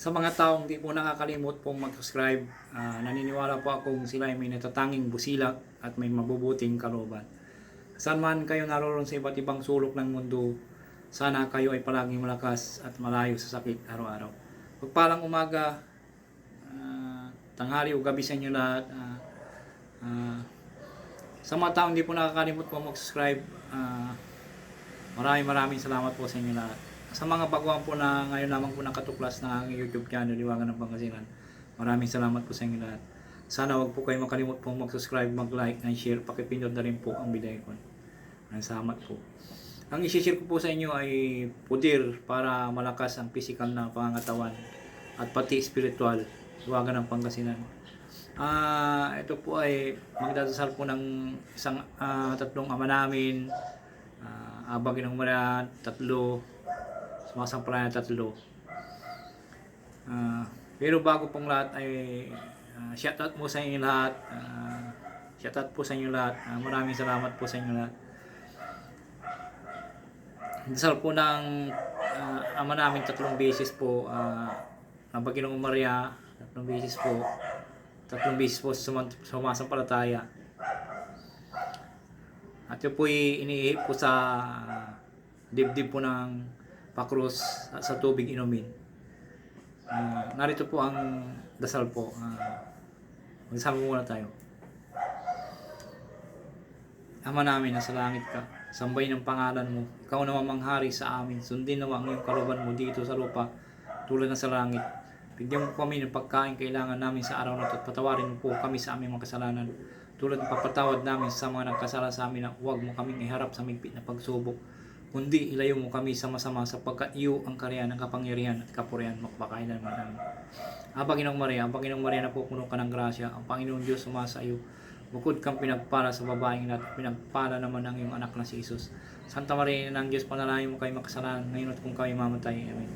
Sa mga taong di po nakakalimot pong mag-subscribe, ah, naniniwala po akong sila ay may natatanging busilak at may mabubuting kalooban. Saan man kayo naroon sa iba't ibang sulok ng mundo, sana kayo ay palaging malakas at malayo sa sakit araw-araw. Pagpalang umaga, ah, tanghali o gabi sa inyo lahat. ah, ah, sa mga taong di po nakakalimot po mag-subscribe, ah, maraming maraming salamat po sa inyo lahat. Sa mga baguhan po na ngayon lamang po nakatuklas ng aking YouTube channel, Liwangan ng Pangasinan, maraming salamat po sa inyo lahat. Sana wag po kayo makalimot pong mag-subscribe, mag-like, and share. Pakipindot na rin po ang biday ko. Maraming salamat po. Ang isi-share ko po sa inyo ay pudir para malakas ang physical na pangangatawan at pati spiritual. Liwagan ng Pangasinan. Ah, ito po ay magdadasal po ng isang ah, tatlong ama namin. Ah, Aba Ginong Maria, tatlo. Sumasampalan na tatlo. Ah, pero bago pong lahat ay ah, shoutout po sa inyo lahat. Ah, shoutout po sa inyo lahat. Ah, maraming salamat po sa inyo lahat. Dasal po ng ah, ama namin tatlong beses po. Uh, Aba Ginong Maria, tatlong beses po. Tatlong beses po sumasampalataya. At yun po iniihip po sa dibdib po ng pakrus sa, sa tubig inumin. Ah, narito po ang dasal po. Uh, Magdasal po muna tayo. Ama namin, nasa langit ka. Sambay ng pangalan mo. Ikaw na mamanghari sa amin. Sundin nawa ang iyong kaluban mo dito sa lupa tulad ng sa langit. Bigyan mo kami ng pagkain kailangan namin sa araw na ito at patawarin mo po kami sa aming mga kasalanan. Tulad ng papatawad namin sa mga nagkasala sa amin na huwag mo kaming iharap sa migpit na pagsubok. Kundi ilayo mo kami sa masama sapagkat iyo ang kariyan, ang kapangyarihan at kapurihan makpakailan man namin. Aba Ginong Maria, ang Panginoong Maria na pupuno ka ng grasya, ang Panginoong Diyos sumasa iyo. Bukod kang pinagpala sa babaeng lahat, pinagpala naman ang iyong anak na si Jesus. Santa Maria ng Diyos, panalangin mo kayo makasalanan ngayon at kung kayo mamatay. Amen.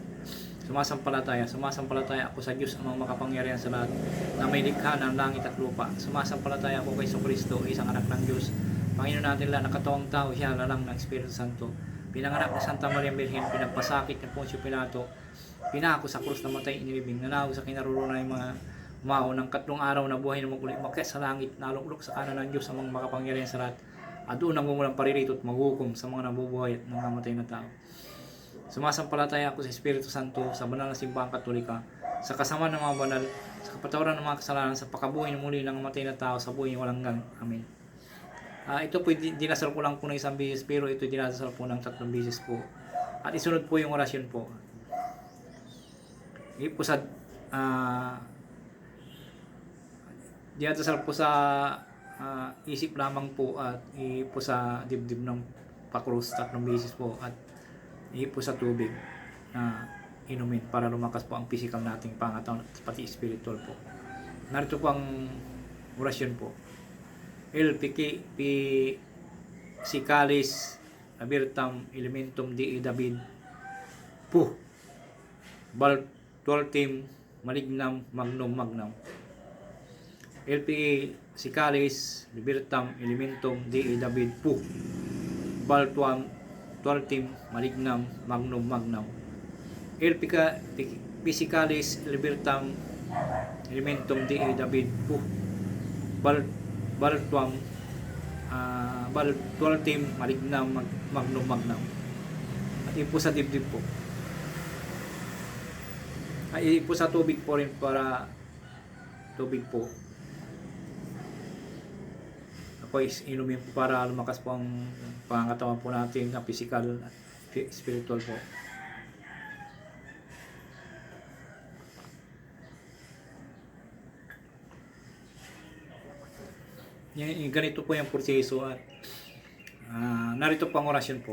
Sumasampalataya, sumasampalataya ako sa Diyos ang mga makapangyarihan sa lahat na may likha ng langit at lupa. Sumasampalataya ako kay Kristo, isang anak ng Diyos. Panginoon natin lahat, nakatawang tao siya, lalang ng Espiritu Santo. Pinanganak ni Santa Maria Virgen, pinagpasakit ni Poncio Pilato, pinako sa krus na matay inilibing, nanawag sa kinaroroonan ng mga umao ng katlong araw na buhay na maguli, makyat sa langit, naluklok sa kanan ng Diyos sa mga makapangyarihan sa lahat. At doon ang gumulang paririto at maghukom sa mga nabubuhay at namamatay na tao. Sumasampalataya ako sa Espiritu Santo, sa banal na simbahang katolika, sa kasama ng mga banal, sa kapatawaran ng mga kasalanan, sa pakabuhay ng muli ng matay na tao, sa buhay walang hanggan. Amen. Ah, ito po di- dinasal ko lang po ng isang beses, pero ito dinasal po ng tatlong beses po. At isunod po yung orasyon po. Hindi po sa ah, dinadasal po sa ah, isip lamang po at i po sa dibdib ng pakrus tatlong beses po at po sa tubig na inumin para lumakas po ang physical nating pangatawan at pati spiritual po. Narito po ang orasyon po. El piqui pi sicalis abirtam elementum di David pu bal tualtim malignam magnum magnam. LP Sicalis Libertam Elementum di David pu Baltuam Tualtim Malignam Magnum Magnum LP Pisicalis Libertam Elementum di David pu Bal Baltuam uh, Bal Tualtim Malignam Mag- Magnum Magnum at ipo sa dibdib po. Ay ipo sa tubig po rin para tubig po. Ako is inumin po para lumakas po ang pangangatawan po natin na physical at spiritual po. Yan, ganito po yung proseso at ah, narito po ang orasyon po.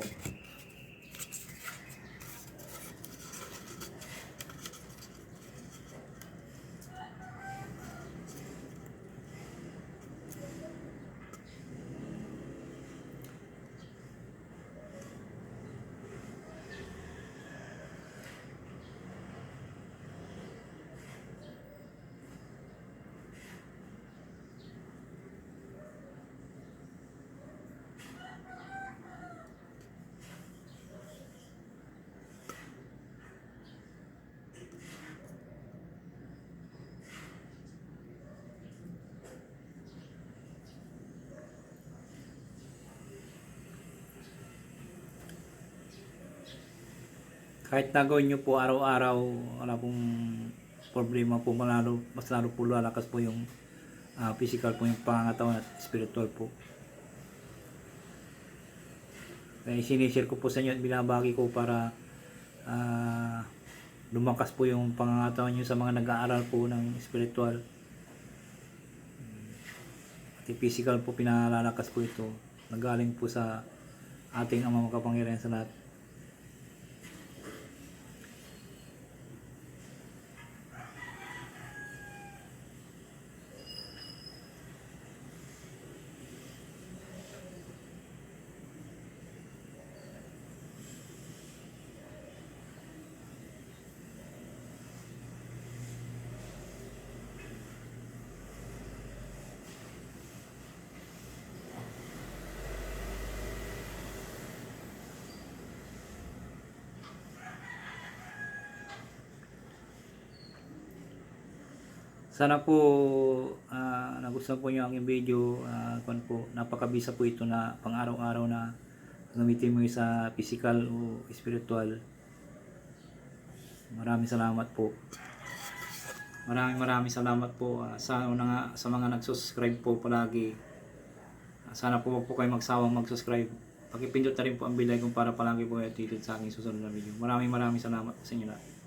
Kahit nagawin nyo po araw-araw, wala pong problema po, malalo, mas lalo po lalakas po yung ah, physical po yung pangangatawan at spiritual po. Kaya sinishare ko po sa inyo at binabagi ko para ah, lumakas po yung pangangatawan nyo sa mga nag-aaral po ng spiritual. At yung physical po pinalalakas po ito. Nagaling po sa ating amang makapangyarihan sa lahat. Sana po ah, nagustuhan po niyo ang video. Ah, kung po, napakabisa po ito na pang araw-araw na gamitin mo sa physical o spiritual. Maraming salamat po. Maraming maraming salamat po ah, sa, una nga, sa mga nagsusubscribe po palagi. Ah, sana po po kayo magsawang mag-subscribe. Pakipindot na rin po ang bilay kung para palagi po kayo updated sa aking susunod na video. Maraming maraming salamat sa inyo lahat.